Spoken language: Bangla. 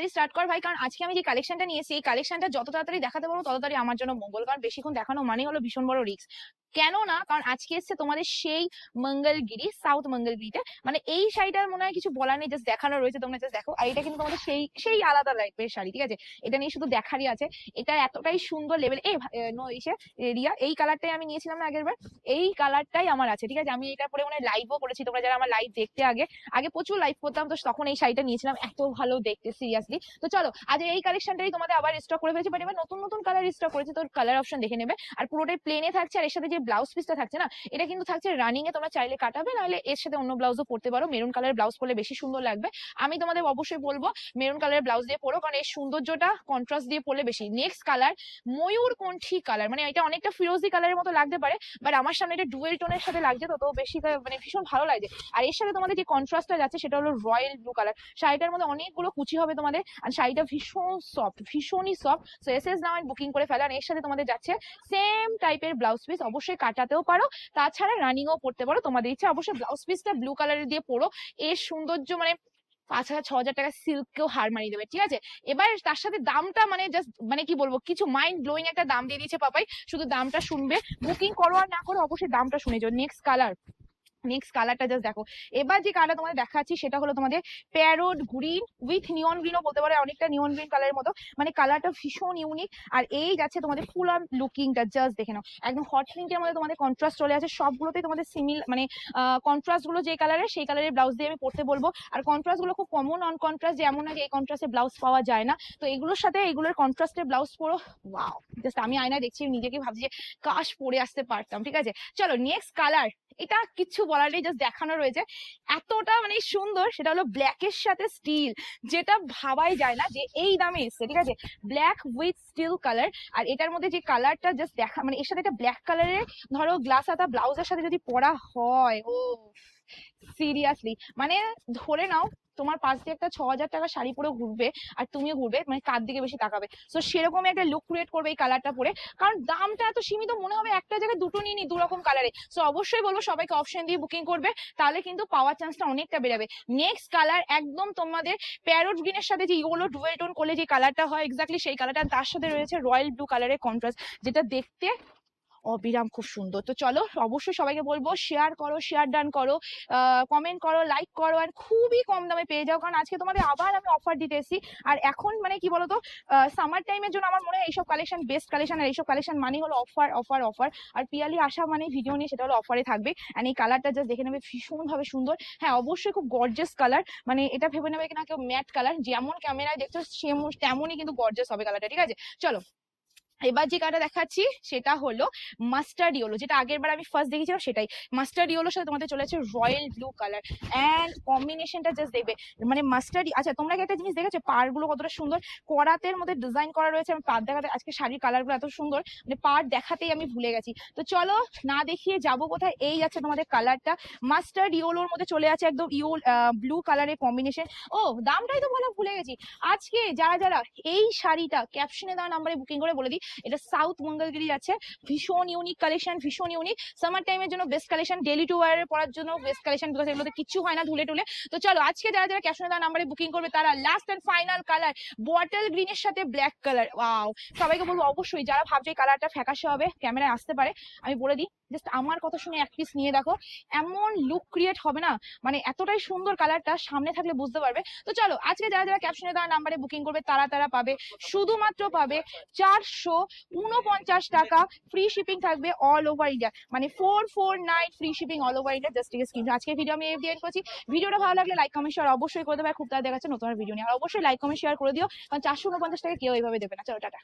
তাড়াতাড়ি স্টার্ট কর ভাই, কারণ আজকে আমি যে কালেকশনটা নিয়েছি, এই কালেকশনটা যত তাড়াতাড়ি দেখাতে পারব, তত তাড়াতাড়ি আমার জন্য মঙ্গল। কারণ বেশিক্ষণ দেখানো মানে হলো ভীষণ বড় রিস্ক কেন না কারণ আজকে এসছে তোমাদের সেই মঙ্গলগিরি সাউথ মঙ্গলগিরিতে। মানে এই শাড়িটার মনে হয় কিছু বলার নেই জাস্ট দেখানো রয়েছে তোমরা জাস্ট দেখো। আর এটা কিন্তু তোমাদের সেই সেই আলাদা টাইপের শাড়ি ঠিক আছে? এটা নিয়ে শুধু দেখারই আছে। এটা এতটাই সুন্দর লেভেল এ, নো ইসে রিয়া এই কালারটাই আমি নিয়েছিলাম না আগের বার এই কালারটাই আমার আছে ঠিক আছে? আমি এটা পরে মনে মানে লাইভও করেছি তোমরা যারা আমার লাইভ দেখতে আগে আগে প্রচুর লাইভ করতাম তো তখন এই শাড়িটা নিয়েছিলাম এত ভালো দেখতে সিরিয়াসলি তো চলো আজ এই কালেকশনটাই তোমাদের আবার স্টক করে ফেলেছি বাট এবার নতুন নতুন কালার স্টক করেছি তো কালার অপশন দেখে নেবে। আর পুরোটাই প্লেনে থাকছে আর এর সাথে যে ব্লাউজ পিসটা থাকছে না? এটা কিন্তু থাকছে রানিং এ তোমরা চাইলে কাটাবে, নাহলে এর সাথে অন্য ব্লাউজও পরতে পারো। মেরুন কালার ব্লাউজ পরলে বেশি সুন্দর লাগবে। আমি তোমাদের অবশ্যই বলব মেরুন কালারের ব্লাউজ দিয়ে পরো, কারণ এই সৌন্দর্যটা কন্ট্রাস্ট দিয়ে পরলে বেশি। নেক্সট কালার ময়ূর কণ্ঠী কালার মানে এটা অনেকটা ফিরোজি কালারের মতো লাগতে পারে বাট আমার সামনে এটা ডুয়েল টোনের সাথে লাগছে তত বেশি মানে ভীষণ ভালো লাগছে। আর এর সাথে তোমাদের যে কন্ট্রাস্টটা যাচ্ছে, সেটা হলো রয়্যাল ব্লু কালার শাড়িটার মধ্যে অনেকগুলো কুচি হবে তোমাদের আর শাড়িটা ভীষণ সফট ভীষণই soft so S S now booking করে ফেলা আর এর সাথে তোমাদের যাচ্ছে সেম টাইপের ব্লাউজ পিস অবশ্যই কাটাতেও পারো। তাছাড়া রানিংও পড়তে পারো। তোমাদের ইচ্ছা অবশ্যই ব্লাউজ পিসটা ব্লু কালারের দিয়ে পরো। এর সৌন্দর্য মানে পাঁচ হাজার, ছ হাজার টাকা সিল্ককেও হার মারিয়ে দেবে, ঠিক আছে? এবার তার সাথে দামটা মানে জাস্ট মানে কি বলব, কিছু মাইন্ড ব্লোয়িং একটা দাম দিয়ে দিয়েছে পাপাই। শুধু দামটা শুনবে। বুকিং করো আর না করো, অবশ্যই দামটা শুনে যাও। নেক্সট কালার নেক্সট কালারটা জাস্ট দেখো। এবার যে কালার তোমাদের দেখাচ্ছি, সেটা হলো তোমাদের প্যারোট গ্রিন উইথ নিয়ন গ্রিনও বলতে পারে, অনেকটা নিয়ন গ্রিন কালারের মতো। মানে কালারটা ভীষণ ইউনিক আর এই যাচ্ছে তোমাদের ফুল অন লুকিংটা জাস্ট দেখে নাও। একদম হট পিঙ্কের মধ্যে তোমাদের কন্ট্রাস্ট চলে আছে সবগুলোতেই তোমাদের সিমিল মানে কন্ট্রাস্টগুলো যে কালারের সেই কালারের ব্লাউজ দিয়ে আমি পড়তে বলব। আর কন্ট্রাস্টগুলো খুব কমন অন কন্ট্রাস্ট যে এমন না যে এই কন্ট্রাস্টে ব্লাউজ পাওয়া যায় না। তো এগুলোর সাথে এগুলোর কন্ট্রাস্টের ব্লাউজ পরো। ওয়াও জাস্ট আমি আয়নায় দেখছি, নিজেকে ভাবছি যে, কাশ পরে আসতে পারতাম, ঠিক আছে? চলো নেক্সট কালার এটা কিছু বলার নেই জাস্ট দেখানো রয়েছে। এতটা মানে সুন্দর, সেটা হলো ব্ল্যাকের সাথে স্টিল যেটা ভাবাই যায় না যে এই দামে এসছে, ঠিক আছে? ব্ল্যাক উইথ স্টিল কালার আর এটার মধ্যে যে কালারটা জাস্ট দেখা মানে এর সাথে একটা ব্ল্যাক কালারের ধরো গ্লাস আতা ব্লাউজের সাথে যদি পরা হয় ও সিরিয়াসলি মানে ধরে নাও তোমার পাশ দিয়ে একটা ছ হাজার টাকা শাড়ি পরে ঘুরবে আর তুমিও ঘুরবে মানে কার দিকে বেশি তাকাবে? তো সেরকমই একটা লুক ক্রিয়েট করবে এই কালারটা পরে। কারণ দামটা এত সীমিত মনে হবে একটা জায়গায় দুটো নিয়ে নি দু রকম কালারে সো অবশ্যই বলব সবাইকে অপশন দিয়ে বুকিং করবে, তাহলে কিন্তু পাওয়ার চান্সটা অনেকটা বেড়াবে নেক্সট কালার একদম তোমাদের প্যারোট গ্রিনের সাথে যে ইয়েলো ডুয়েল টোন করলে যে কালারটা হয় এক্স্যাক্টলি সেই কালারটা তার সাথে রয়েছে রয়্যাল ব্লু কালারের কন্ট্রাস্ট যেটা দেখতে অবিরাম খুব সুন্দর। তো চলো, অবশ্যই সবাইকে বলব শেয়ার করো শেয়ার ডান করো কমেন্ট করো লাইক করো আর খুবই কম দামে পেয়ে যাও। কারণ আজকে তোমাদের আবার আমি অফার দিতে এসেছি। আর এখন মানে কি বলতো সামার টাইমের জন্য আমার মনে হয় এইসব কালেকশন বেস্ট কালেকশন আর এইসব কালেকশন মানে হলো অফার অফার অফার আর পিয়ালি আসা মানে ভিডিও নিয়ে সেটা হলো অফারে থাকবে। আর এই কালারটা জাস্ট দেখে নেবে, ভীষণভাবে সুন্দর। হ্যাঁ অবশ্যই খুব গর্জিয়াস কালার মানে এটা ভেবে নেবে কিনা কেউ ম্যাট কালার যেমন ক্যামেরায় দেখছ সেম তেমনই কিন্তু গর্জিয়াস হবে কালারটা ঠিক আছে? চলো। এবার যে কালারটা দেখাচ্ছি, সেটা হলো মাস্টার্ড ইয়েলো যেটা আগের বার আমি ফার্স্ট দেখেছিলাম, সেটাই। মাস্টার্ড ইয়েলোর সাথে তোমাদের চলে আছে রয়্যাল ব্লু কালার অ্যান্ড কম্বিনেশনটা জাস্ট দেখবে। মানে মাস্টার্ড আচ্ছা তোমরা কি একটা জিনিস দেখেছ? পারগুলো কতটা সুন্দর। করাতের মধ্যে ডিজাইন করা রয়েছে। আমি পার দেখাতে আজকে শাড়ির কালারগুলো এত সুন্দর। মানে পার দেখাতেই আমি ভুলে গেছি। তো চলো, না দেখিয়ে যাব কোথায়। এই যাচ্ছে তোমাদের কালারটা মাস্টার্ড ইয়েলোর মধ্যে চলে আছে একদম ইউল ব্লু কালারের কম্বিনেশন ও, দামটাই তো বলা, ভুলে গেছি। আজকে যারা যারা এই শাড়িটা ক্যাপশনে দেওয়া নাম্বারে বুকিং করে বলে দিই এটা সাউথ মঙ্গলগিরি আছে। ভীষণ ইউনিক কালেকশন ভীষণ ইউনিক সামার টাইমের জন্য best collection daily to wear পরার জন্য বেস্ট কালেকশন বিকজ এগুলোতে কিছু হয় না ধুলে টুলে। তো চলো, আজকে যারা যারা ক্যাশ দেওয়া নাম্বারে বুকিং করবে, তারা last and final colour bottle গ্রিনের সাথে ব্ল্যাক কালার ওয়াও সবাইকে বলব অবশ্যই, যারা ভাবছে কালারটা ফ্যাকাশে হবে ক্যামেরায় আসতে পারে, আমি বলে দিই জাস্ট আমার কথা শুনে এক পিস নিয়ে দেখো, এমন লুক ক্রিয়েট হবে না? মানে এতটাই সুন্দর কালারটা সামনে থাকলে বুঝতে পারবে। তো চলো, আজকে যারা যারা ক্যাপশনে দেওয়া নাম্বারে বুকিং করবে, তারা তারা পাবে। শুধুমাত্র পাবে চারশো উনপঞ্চাশ টাকা ফ্রি শিপিং থাকবে অল ওভার ইন্ডিয়া মানে four four nine free shipping all over India just screen আজকে ভিডিও আমি এফ দিয়ে করছি। ভিডিওটা ভালো লাগলে লাইক কমেন্ট শেয়ার অবশ্যই করে দেবে। খুব তাড়াতাড়ি দেখাচ্ছে নতুন ভিডিও নিয়ে। আর অবশ্যই লাইক কমেন্ট শেয়ার করে দিও। কারণ চারশো উনপঞ্চাশ টাকা কেউ এইভাবে দেবে না। চলো, টাটা।